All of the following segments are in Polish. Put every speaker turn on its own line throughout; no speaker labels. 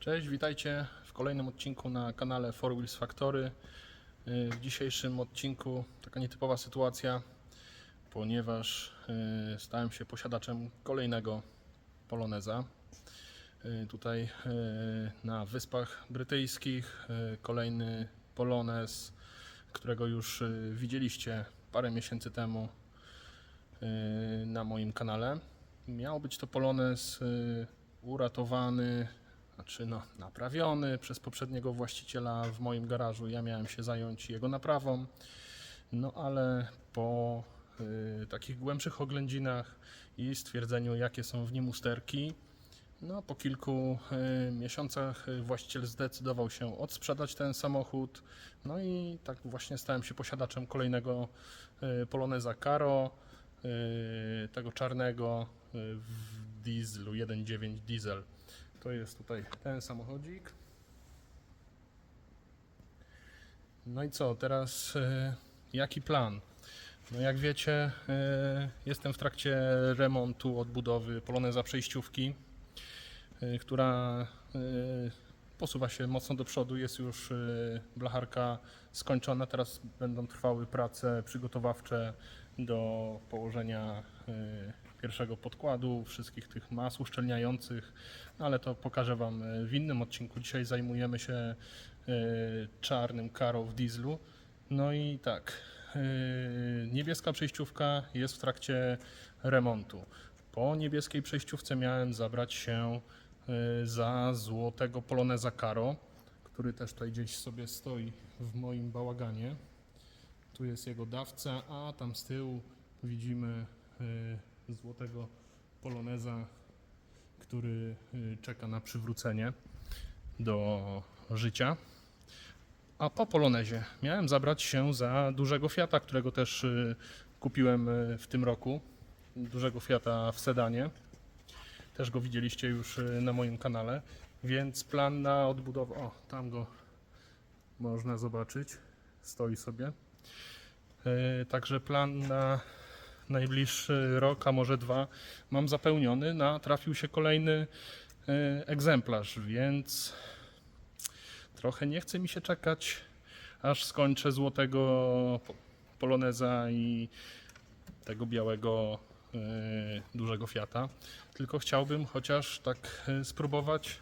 Cześć, witajcie w kolejnym odcinku na kanale Four Wheels Factory. Yy, W dzisiejszym odcinku taka nietypowa sytuacja, ponieważ yy, stałem się posiadaczem kolejnego Poloneza. Yy, Tutaj na Wyspach Brytyjskich kolejny Polonez, którego już widzieliście parę miesięcy temu na moim kanale. Miał być to Polonez uratowany znaczy no, naprawiony przez poprzedniego właściciela w moim garażu. Ja miałem się zająć jego naprawą, no ale po y, takich głębszych oględzinach i stwierdzeniu, jakie są w nim usterki, no po kilku y, miesiącach y, właściciel zdecydował się odsprzedać ten samochód. No i tak właśnie stałem się posiadaczem kolejnego y, Poloneza Caro, y, tego czarnego y, w dieslu 1.9 diesel. To jest tutaj ten samochodzik. No i co, teraz e, jaki plan? No jak wiecie, e, jestem w trakcie remontu, odbudowy Poloneza przejściówki, e, która posuwa się mocno do przodu. Jest już blacharka skończona. Teraz będą trwały prace przygotowawcze do położenia pierwszego podkładu, wszystkich tych mas uszczelniających, no ale to pokażę Wam e, w innym odcinku. Dzisiaj zajmujemy się e, czarnym Karo w dieslu. No i tak, e, niebieska przejściówka jest w trakcie remontu. Po niebieskiej przejściówce miałem zabrać się za złotego Poloneza Karo, który też tutaj gdzieś sobie stoi w moim bałaganie. Tu jest jego dawca, a tam z tyłu widzimy złotego poloneza, który y, czeka na przywrócenie do życia. A po polonezie miałem zabrać się za dużego Fiata, którego też y, kupiłem y, w tym roku. Dużego Fiata w sedanie. Też go widzieliście już na moim kanale. Więc plan na odbudowę. O, tam go można zobaczyć. Stoi sobie. Także plan na najbliższy rok, a może dwa, mam zapełniony. Na, trafił się kolejny e, egzemplarz, więc trochę nie chce mi się czekać, aż skończę złotego po- poloneza i tego białego e, dużego Fiata. Tylko chciałbym chociaż tak e, spróbować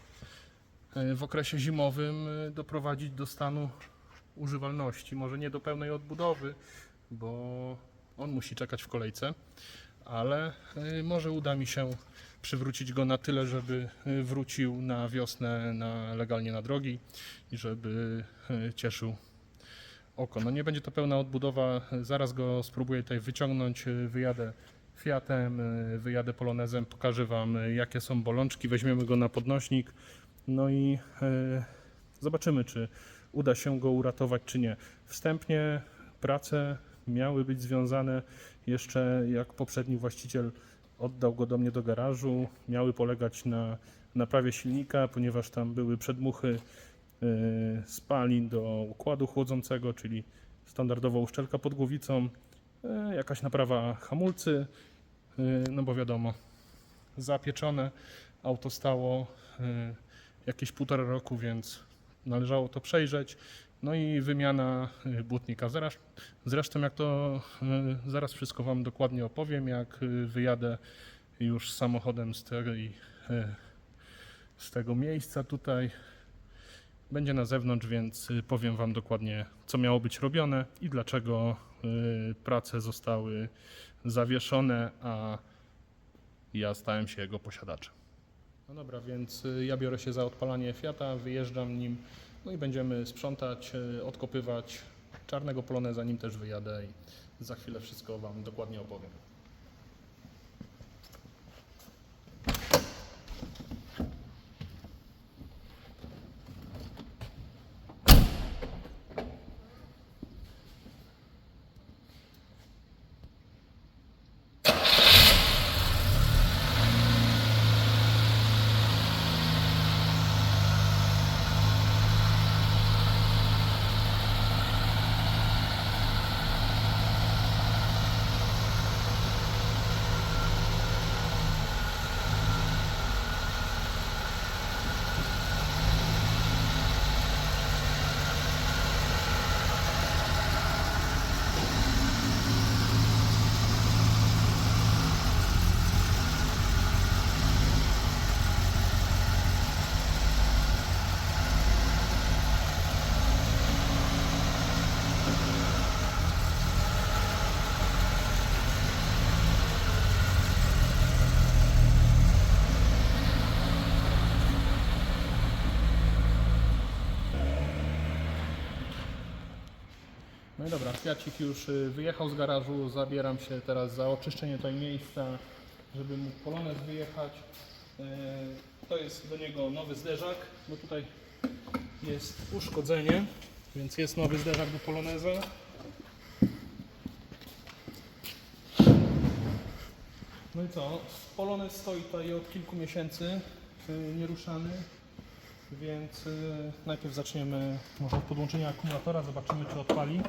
w okresie zimowym doprowadzić do stanu używalności. Może nie do pełnej odbudowy, bo on musi czekać w kolejce, ale y, może uda mi się przywrócić go na tyle, żeby y, wrócił na wiosnę na, legalnie na drogi i żeby y, cieszył oko. No nie będzie to pełna odbudowa, zaraz go spróbuję tutaj wyciągnąć, wyjadę Fiatem, wyjadę Polonezem, pokażę Wam jakie są bolączki, weźmiemy go na podnośnik, no i zobaczymy czy uda się go uratować czy nie. Wstępnie prace miały być związane jeszcze jak poprzedni właściciel oddał go do mnie do garażu, miały polegać na naprawie silnika, ponieważ tam były przedmuchy y, spalin do układu chłodzącego, czyli standardowa uszczelka pod głowicą, y, jakaś naprawa hamulcy, y, no bo wiadomo, zapieczone, auto stało jakieś półtora roku, więc należało to przejrzeć. No i wymiana y, błotnika. Zaraz, zresztą jak to y, zaraz wszystko Wam dokładnie opowiem, jak y, wyjadę już samochodem z, tej, z tego miejsca tutaj. Będzie na zewnątrz, więc powiem Wam dokładnie, co miało być robione i dlaczego prace zostały zawieszone, a ja stałem się jego posiadaczem. No dobra, więc ja biorę się za odpalanie Fiata, wyjeżdżam nim, no i będziemy sprzątać, y, odkopywać czarnego poloneza, nim też wyjadę i za chwilę wszystko Wam dokładnie opowiem. Dobra, Fiacik już y, wyjechał z garażu, zabieram się teraz za oczyszczenie tutaj miejsca, żeby mógł Polonez wyjechać. Y, To jest do niego nowy zderzak, bo tutaj jest uszkodzenie, więc jest nowy zderzak do Poloneza. No i co? Polonez stoi tutaj od kilku miesięcy y, nieruszany, więc najpierw zaczniemy może od podłączenia akumulatora, zobaczymy czy odpali.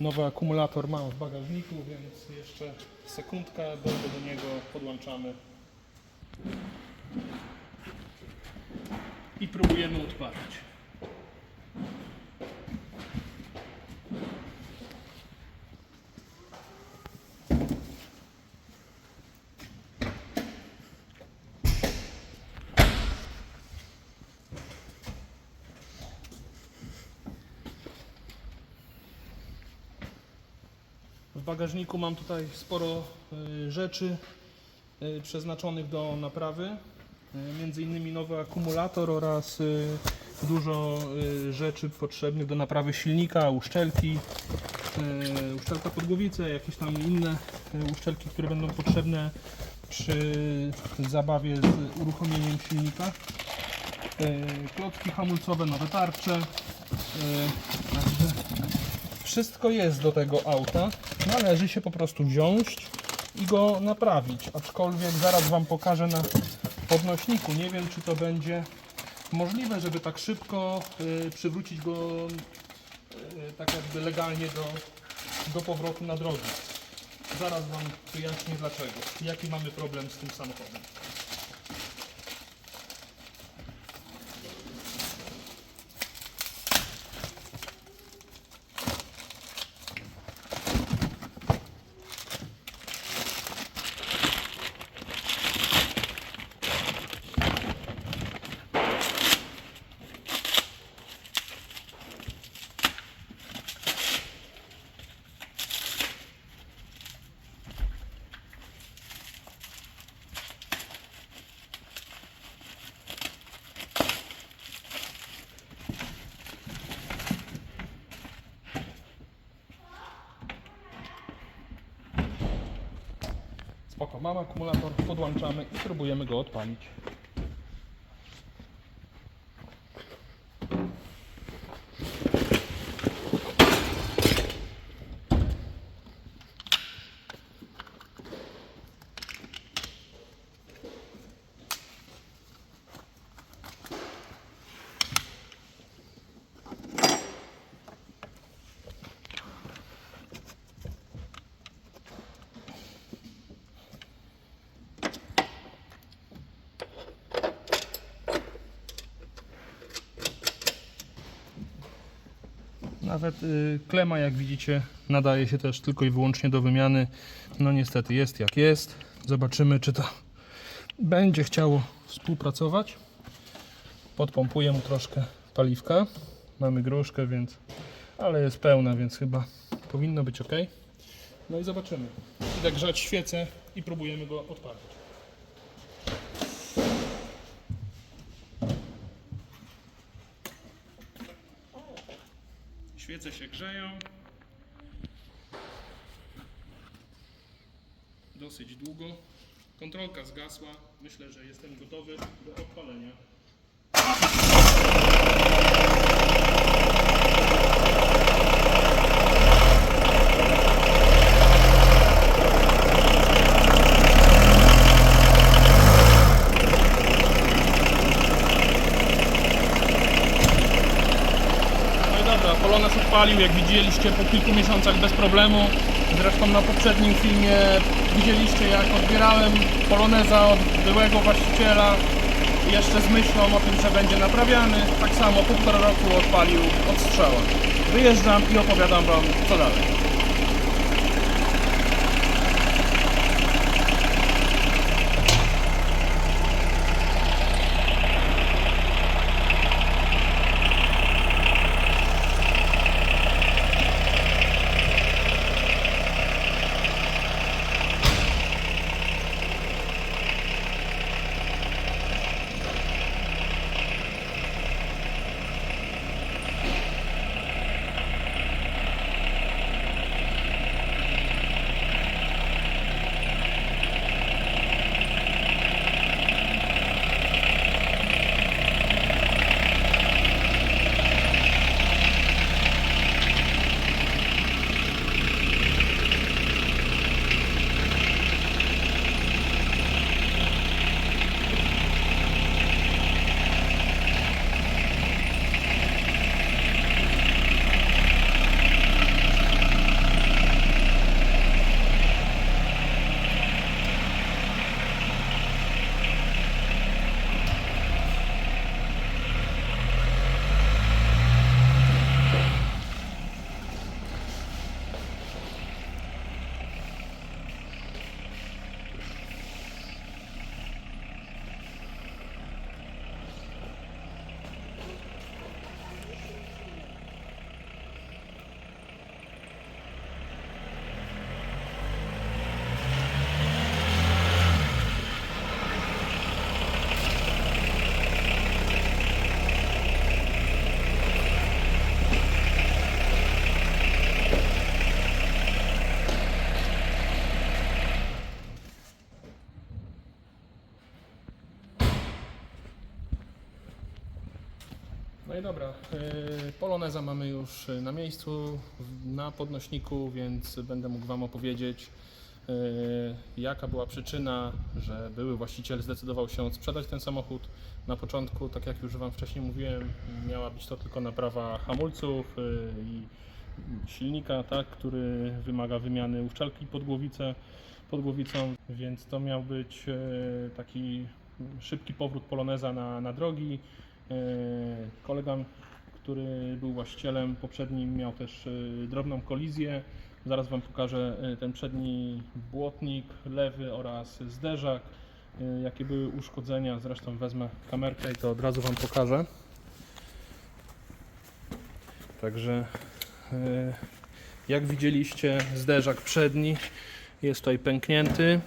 Nowy akumulator mam w bagażniku, więc jeszcze sekundka, dojdę do niego, podłączamy i próbujemy odpalić. Bagażniku mam tutaj sporo y, rzeczy y, przeznaczonych do naprawy. Y, Między innymi nowy akumulator oraz dużo rzeczy potrzebnych do naprawy silnika, uszczelki, uszczelka pod głowicę, jakieś tam inne uszczelki, które będą potrzebne przy zabawie z uruchomieniem silnika. Klocki hamulcowe, nowe tarcze. Także wszystko jest do tego auta. Należy się po prostu wziąć i go naprawić. Aczkolwiek zaraz Wam pokażę na podnośniku. Nie wiem, czy to będzie możliwe, żeby tak szybko y, przywrócić go y, tak jakby legalnie do, do powrotu na drogę. Zaraz Wam wyjaśnię dlaczego. Jaki mamy problem z tym samochodem. Spoko, mamy akumulator, podłączamy i próbujemy go odpalić. Nawet y, klema, jak widzicie, nadaje się też tylko i wyłącznie do wymiany. No niestety jest jak jest. Zobaczymy, czy to będzie chciało współpracować. Podpompuję mu troszkę paliwka. Mamy gruszkę, więc ale jest pełna, więc chyba powinno być ok. No i zobaczymy. Idę grzać świecę i próbujemy go odpalić. Świece się grzeją. Dosyć długo. Kontrolka zgasła. Myślę, że jestem gotowy do odpalenia. No i dobra, Polones odpalił, jak widzieliście, po kilku miesiącach bez problemu. Zresztą na poprzednim filmie widzieliście, jak odbierałem Poloneza od byłego właściciela. Jeszcze z myślą o tym, że będzie naprawiany. Tak samo półtora roku odpalił od strzała. Wyjeżdżam i opowiadam Wam, co dalej. I dobra, y, Poloneza mamy już y, na miejscu, na podnośniku, więc będę mógł Wam opowiedzieć, y, jaka była przyczyna, że były właściciel zdecydował się sprzedać ten samochód. Na początku, tak jak już Wam wcześniej mówiłem, miała być to tylko naprawa hamulców i silnika, tak, który wymaga wymiany uszczelki pod głowicę, pod głowicą, więc to miał być taki szybki powrót Poloneza na, na drogi. E, Kolega, który był właścicielem poprzednim, miał też e, drobną kolizję. Zaraz Wam pokażę e, ten przedni błotnik, lewy oraz zderzak, jakie były uszkodzenia. Zresztą wezmę kamerkę i to od razu Wam pokażę. Także jak widzieliście, zderzak przedni jest tutaj pęknięty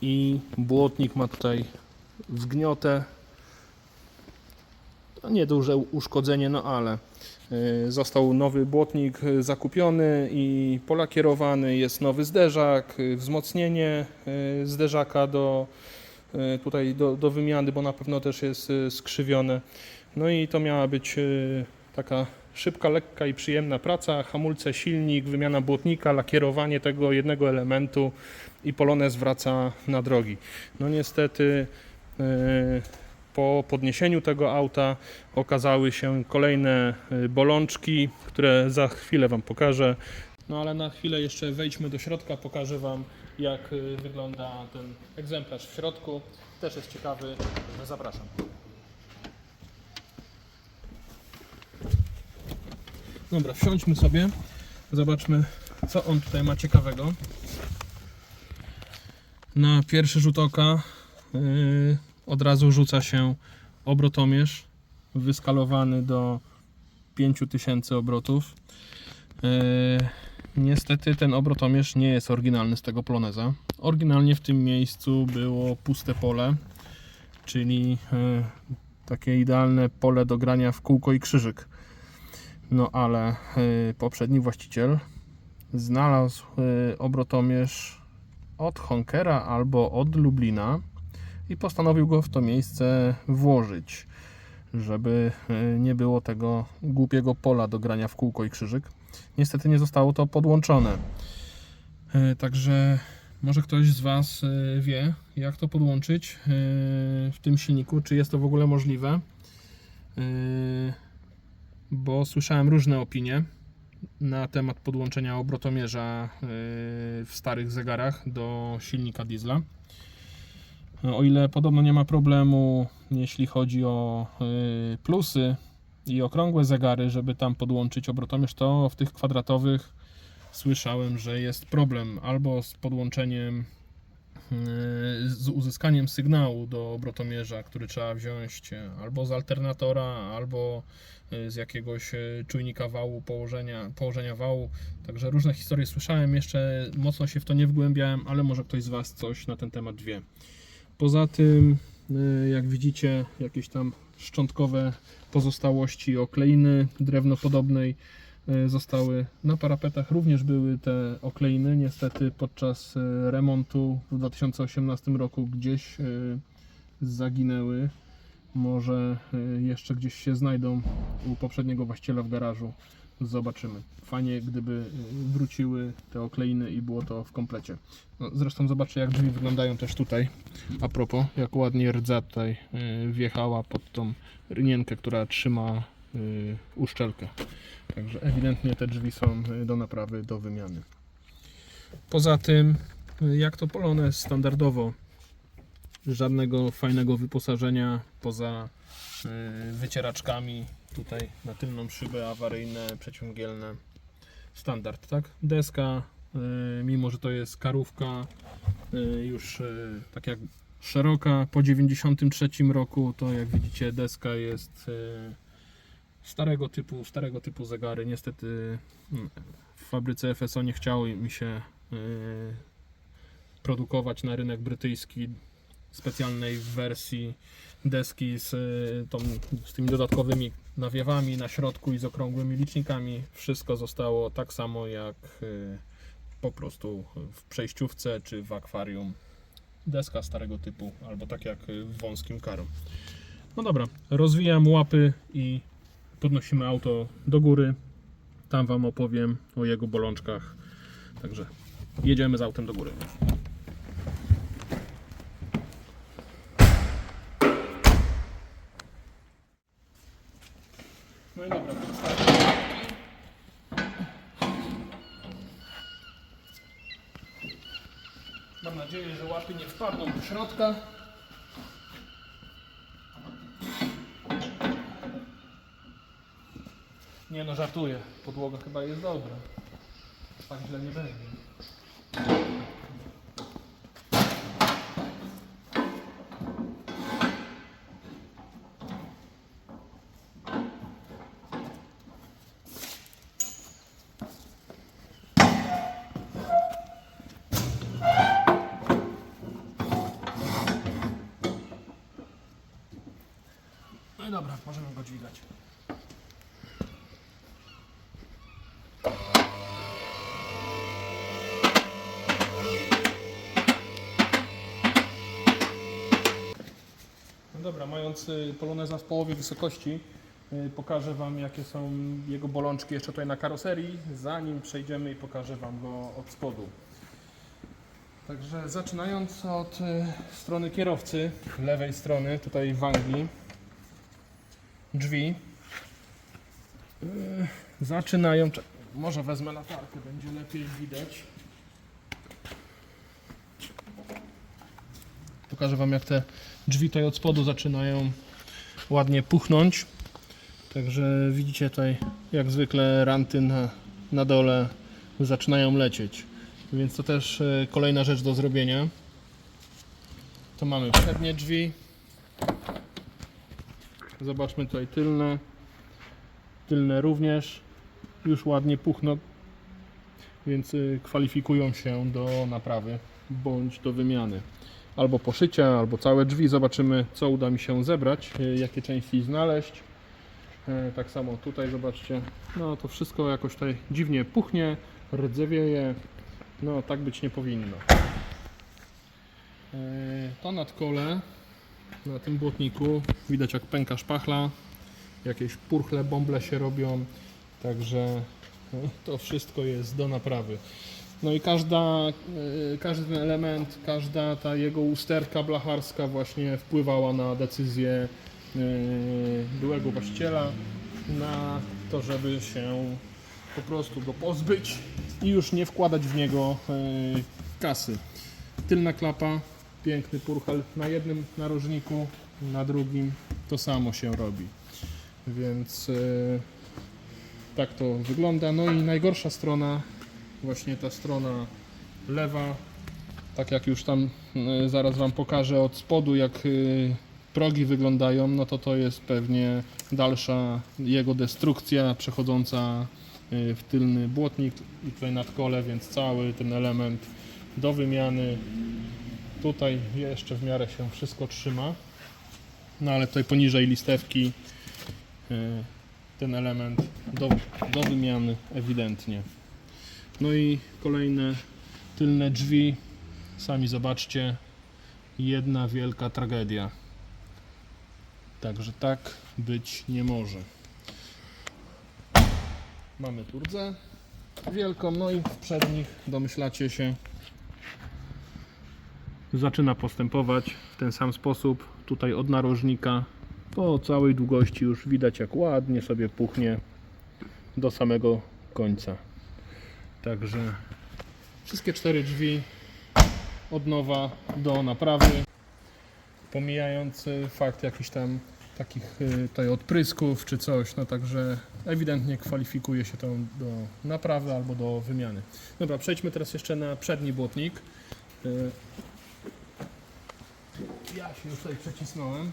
i błotnik ma tutaj wgniotę no nieduże uszkodzenie, no ale y, został nowy błotnik zakupiony i polakierowany, jest nowy zderzak, y, wzmocnienie y, zderzaka do, tutaj do, do wymiany, bo na pewno też jest skrzywione. No i to miała być taka szybka, lekka i przyjemna praca, hamulce, silnik, wymiana błotnika, lakierowanie tego jednego elementu i Polonez wraca na drogi. No niestety po podniesieniu tego auta okazały się kolejne y, bolączki, które za chwilę Wam pokażę. No ale na chwilę jeszcze wejdźmy do środka, pokażę Wam jak y, wygląda ten egzemplarz w środku. Też jest ciekawy, zapraszam. Dobra, wsiądźmy sobie, zobaczmy co on tutaj ma ciekawego. Na pierwszy rzut oka yy, od razu rzuca się obrotomierz wyskalowany do 5000 obrotów. Yy, niestety ten obrotomierz nie jest oryginalny z tego Poloneza. Oryginalnie w tym miejscu było puste pole, czyli yy, takie idealne pole do grania w kółko i krzyżyk. No ale yy, poprzedni właściciel znalazł obrotomierz od Honkera albo od Lublina i postanowił go w to miejsce włożyć, żeby e, nie było tego głupiego pola do grania w kółko i krzyżyk. Niestety nie zostało to podłączone. E, Także może ktoś z Was e, wie, jak to podłączyć w tym silniku, czy jest to w ogóle możliwe. Bo słyszałem różne opinie na temat podłączenia obrotomierza w starych zegarach do silnika diesla. O ile podobno nie ma problemu, jeśli chodzi o y, plusy i okrągłe zegary, żeby tam podłączyć obrotomierz, to w tych kwadratowych słyszałem, że jest problem albo z podłączeniem, y, z uzyskaniem sygnału do obrotomierza, który trzeba wziąć albo z alternatora, albo z jakiegoś czujnika wału, położenia, położenia wału. Także różne historie słyszałem, jeszcze mocno się w to nie wgłębiałem, ale może ktoś z Was coś na ten temat wie. Poza tym, y, jak widzicie, jakieś tam szczątkowe pozostałości okleiny drewnopodobnej y, zostały na parapetach. Również były te okleiny. Niestety podczas y, remontu w 2018 roku gdzieś zaginęły. Może jeszcze gdzieś się znajdą u poprzedniego właściciela w garażu. Zobaczymy. Fajnie, gdyby y, wróciły te okleiny i było to w komplecie. No, zresztą zobaczcie, jak drzwi wyglądają też tutaj. A propos, jak ładnie rdza tutaj y, wjechała pod tą rynienkę, która trzyma y, uszczelkę. Także ewidentnie te drzwi są do naprawy, do wymiany. Poza tym, jak to Polonez standardowo, żadnego fajnego wyposażenia poza wycieraczkami tutaj na tylną szybę awaryjne, przeciągielne. Standard, tak? Deska, y, mimo że to jest karówka, y, już y, tak jak szeroka po 93 roku, to jak widzicie deska jest starego typu, starego typu zegary. Niestety w fabryce FSO nie chciało mi się produkować na rynek brytyjski specjalnej wersji deski z, y, tą, z tymi dodatkowymi nawiewami na środku i z okrągłymi licznikami. Wszystko zostało tak samo jak y, po prostu w przejściówce czy w akwarium. Deska starego typu, albo tak jak w wąskim karu. No dobra, rozwijam łapy i podnosimy auto do góry. Tam Wam opowiem o jego bolączkach. Także jedziemy z autem do góry. No dobra, łapki. Mam nadzieję, że łapy nie wpadną do środka. Nie no, żartuję. Podłoga chyba jest dobra. Tak źle nie będzie. Dobra, mając y, Poloneza w połowie wysokości, y, pokażę Wam jakie są jego bolączki jeszcze tutaj na karoserii, zanim przejdziemy i pokażę Wam go od spodu. Także zaczynając od y, strony kierowcy, lewej strony, tutaj w Anglii, drzwi zaczynają, może wezmę latarkę, będzie lepiej widać. Pokażę Wam jak te drzwi tutaj od spodu zaczynają ładnie puchnąć. Także widzicie tutaj jak zwykle ranty na, na dole zaczynają lecieć. Więc to też e, kolejna rzecz do zrobienia. To mamy przednie drzwi. Zobaczmy tutaj tylne. Tylne również już ładnie puchną. Więc y, kwalifikują się do naprawy bądź do wymiany albo poszycia, albo całe drzwi. Zobaczymy, co uda mi się zebrać, y, jakie części znaleźć. E, Tak samo tutaj zobaczcie. No to wszystko jakoś tutaj dziwnie puchnie, rdzewieje. No tak być nie powinno. E, To nadkole na tym błotniku widać jak pęka szpachla. Jakieś purchle, bąble się robią. Także e, to wszystko jest do naprawy. No i każda, e, każdy ten element, każda ta jego usterka blacharska właśnie wpływała na decyzję e, byłego właściciela na to, żeby się po prostu go pozbyć i już nie wkładać w niego e, kasy. Tylna klapa, piękny purchel na jednym narożniku, na drugim to samo się robi. Więc tak to wygląda. No i najgorsza strona właśnie ta strona lewa, tak jak już tam y, zaraz Wam pokażę od spodu, jak y, progi wyglądają, no to to jest pewnie dalsza jego destrukcja przechodząca y, w tylny błotnik i tutaj nadkole, więc cały ten element do wymiany. Tutaj jeszcze w miarę się wszystko trzyma, no ale tutaj poniżej listewki ten element do, do wymiany ewidentnie. No i kolejne tylne drzwi. Sami zobaczcie. Jedna wielka tragedia. Także tak być nie może. Mamy tu rdzę wielką, no i w przednich domyślacie się zaczyna postępować w ten sam sposób. Tutaj od narożnika po całej długości już widać jak ładnie sobie puchnie do samego końca. Także wszystkie cztery drzwi od nowa do naprawy. Pomijając y, fakt jakichś tam takich y, tutaj odprysków czy coś, no także ewidentnie kwalifikuje się to do naprawy albo do wymiany. Dobra, przejdźmy teraz jeszcze na przedni błotnik. Y, Ja się już tutaj przecisnąłem.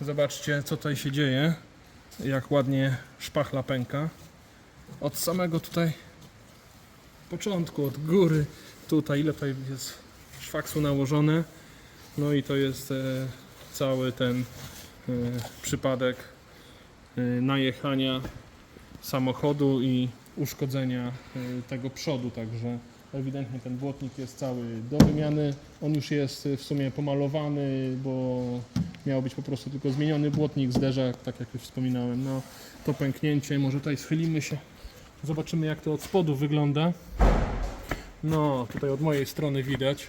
Zobaczcie co tutaj się dzieje. Jak ładnie szpachla pęka. Od samego tutaj początku, od góry, tutaj, ile tutaj jest szwaksu nałożone. No i to jest e, cały ten e, przypadek e, najechania samochodu i uszkodzenia tego przodu, także ewidentnie ten błotnik jest cały do wymiany. On już jest w sumie pomalowany, bo Miał być po prostu tylko zmieniony błotnik, zderzak, tak jak już wspominałem. No to pęknięcie, może tutaj schylimy się, zobaczymy jak to od spodu wygląda. No, tutaj od mojej strony widać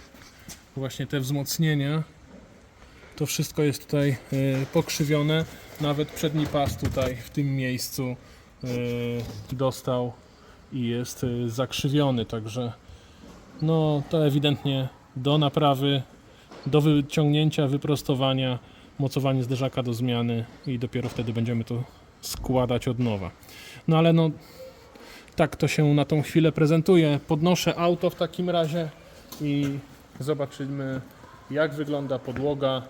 właśnie te wzmocnienia. To wszystko jest tutaj e, pokrzywione. Nawet przedni pas tutaj w tym miejscu e, dostał i jest e, zakrzywiony, także no to ewidentnie do naprawy, do wyciągnięcia, wyprostowania, mocowanie zderzaka do zmiany i dopiero wtedy będziemy to składać od nowa. No ale no tak to się na tą chwilę prezentuje. Podnoszę auto w takim razie i zobaczymy jak wygląda podłoga.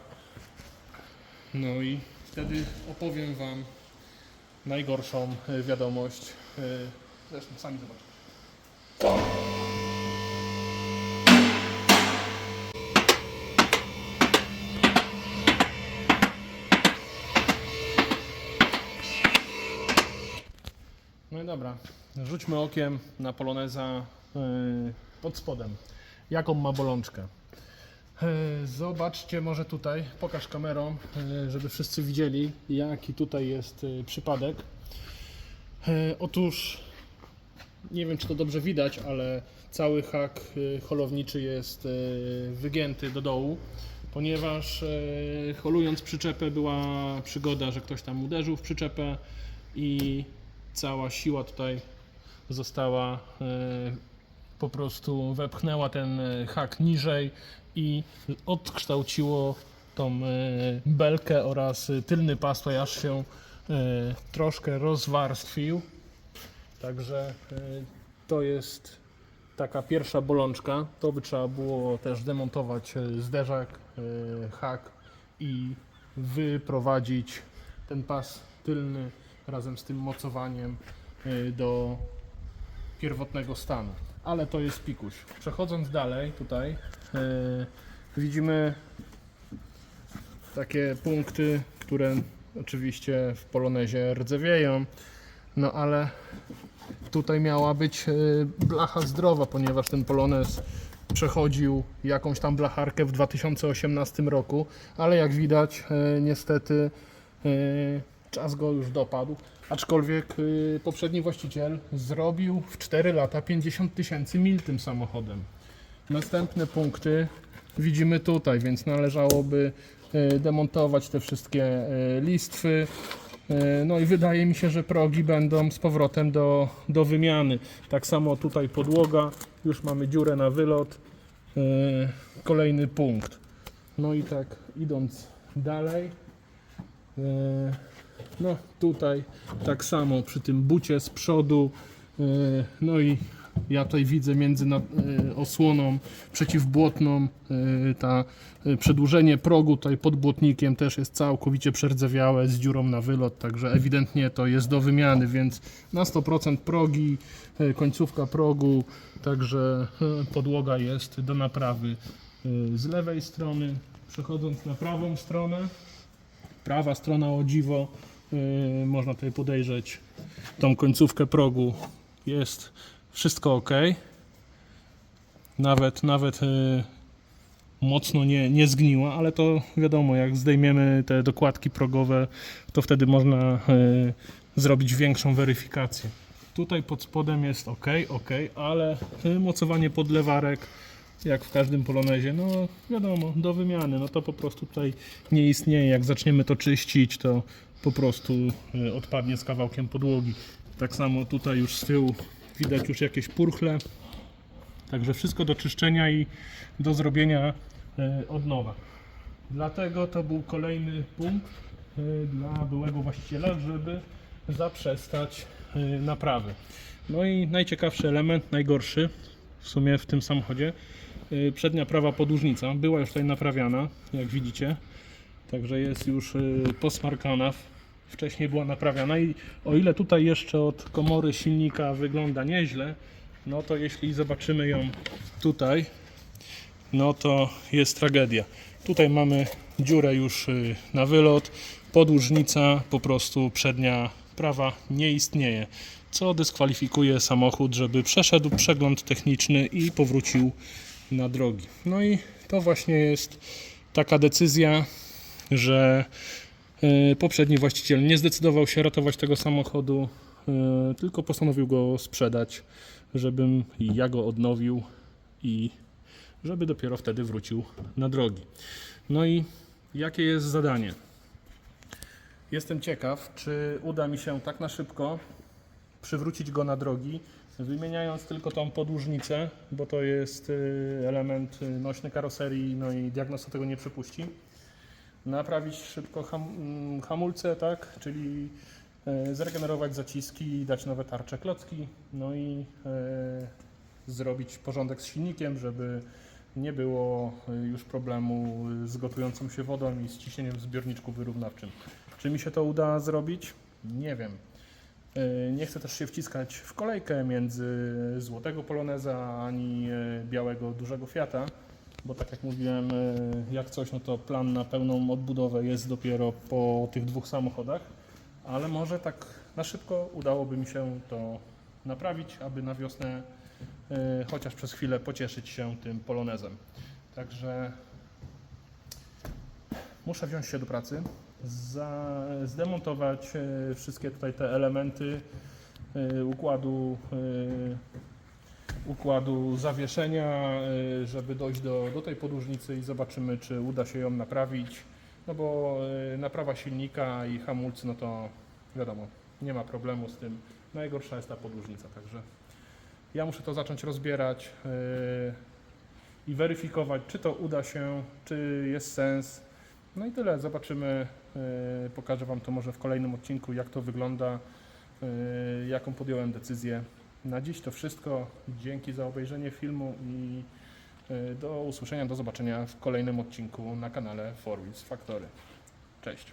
No i wtedy opowiem Wam najgorszą e, wiadomość. E, Zresztą sami zobaczycie. No i dobra, rzućmy okiem na Poloneza yy, pod spodem. Jaką ma bolączkę? Yy, Zobaczcie może tutaj, pokaż kamerą, yy, żeby wszyscy widzieli, jaki tutaj jest przypadek. Otóż, nie wiem czy to dobrze widać, ale cały hak holowniczy jest wygięty do dołu, ponieważ holując przyczepę była przygoda, że ktoś tam uderzył w przyczepę i cała siła tutaj została e, po prostu wepchnęła ten e, hak niżej i odkształciło tą e, belkę oraz tylny pas tutaj aż się troszkę rozwarstwił. Także to jest taka pierwsza bolączka. To by trzeba było też demontować zderzak, hak i wyprowadzić ten pas tylny razem z tym mocowaniem do pierwotnego stanu. Ale to jest pikuś. Przechodząc dalej, tutaj y, widzimy takie punkty, które oczywiście w polonezie rdzewieją, no ale tutaj miała być y, blacha zdrowa, ponieważ ten polonez przechodził jakąś tam blacharkę w 2018 roku, ale jak widać, y, niestety czas go już dopadł. Aczkolwiek y, poprzedni właściciel zrobił w 4 lata 50 tysięcy mil tym samochodem. Następne punkty widzimy tutaj, więc należałoby y, demontować te wszystkie y, listwy. No i wydaje mi się, że progi będą z powrotem do, do wymiany. Tak samo tutaj podłoga, już mamy dziurę na wylot. Kolejny punkt. No i tak idąc dalej. No tutaj tak samo przy tym bucie z przodu. yy, No i ja tutaj widzę między yy, osłoną przeciwbłotną yy, ta przedłużenie progu tutaj pod błotnikiem też jest całkowicie przerdzewiałe z dziurą na wylot, także ewidentnie to jest do wymiany, więc na 100% progi, końcówka progu, także podłoga jest do naprawy z lewej strony. Przechodząc na prawą stronę, prawa strona o dziwo, yy, można tutaj podejrzeć tą końcówkę progu. Jest wszystko ok. Nawet, nawet yy, mocno nie, nie zgniła, ale to wiadomo, jak zdejmiemy te dokładki progowe, to wtedy można yy, zrobić większą weryfikację. Tutaj pod spodem jest ok, ok, ale mocowanie podlewarek jak w każdym polonezie, no wiadomo, do wymiany, no to po prostu tutaj nie istnieje. Jak zaczniemy to czyścić, to po prostu y, odpadnie z kawałkiem podłogi. Tak samo tutaj już z tyłu widać już jakieś purchle. Także wszystko do czyszczenia i do zrobienia y, od nowa. Dlatego to był kolejny punkt y, dla byłego właściciela, żeby zaprzestać naprawy. No i najciekawszy element, najgorszy w sumie w tym samochodzie, przednia prawa podłużnica była już tutaj naprawiana, jak widzicie. Także jest już posmarkana. Wcześniej była naprawiana i o ile tutaj jeszcze od komory silnika wygląda nieźle, no to jeśli zobaczymy ją tutaj, no to jest tragedia. Tutaj mamy dziurę już y, na wylot, podłużnica po prostu przednia prawa nie istnieje, co dyskwalifikuje samochód, żeby przeszedł przegląd techniczny i powrócił na drogi. No i to właśnie jest taka decyzja, że poprzedni właściciel nie zdecydował się ratować tego samochodu, e, tylko postanowił go sprzedać, żebym ja go odnowił i żeby dopiero wtedy wrócił na drogi. No i jakie jest zadanie? Jestem ciekaw, czy uda mi się tak na szybko przywrócić go na drogi, wymieniając tylko tą podłużnicę, bo to jest y, element nośny karoserii, no i diagnoza tego nie przypuści. Naprawić szybko ham, mm, hamulce, tak, czyli y, zregenerować zaciski, dać nowe tarcze klocki, no i y, zrobić porządek z silnikiem, żeby nie było y, już problemu z gotującą się wodą i z ciśnieniem w zbiorniczku wyrównawczym. Czy mi się to uda zrobić? Nie wiem. Nie chcę też się wciskać w kolejkę między złotego Poloneza ani białego dużego Fiata, bo tak jak mówiłem, y, jak coś, no to plan na pełną odbudowę jest dopiero po tych dwóch samochodach, ale może tak na szybko udałoby mi się to naprawić, aby na wiosnę y, chociaż przez chwilę pocieszyć się tym Polonezem. Także muszę wziąć się do pracy, za, zdemontować e, wszystkie tutaj te elementy e, układu, e, układu zawieszenia, e, żeby dojść do, do tej podłużnicy i zobaczymy, czy uda się ją naprawić. No bo e, naprawa silnika i hamulcy, no to wiadomo, nie ma problemu z tym. Najgorsza jest ta podłużnica, także ja muszę to zacząć rozbierać e, i weryfikować, czy to uda się, czy jest sens. No i tyle, zobaczymy. Pokażę Wam to może w kolejnym odcinku, jak to wygląda, jaką podjąłem decyzję. Na dziś to wszystko. Dzięki za obejrzenie filmu i e, do usłyszenia, do zobaczenia w kolejnym odcinku na kanale Four Wheels Factory. Cześć.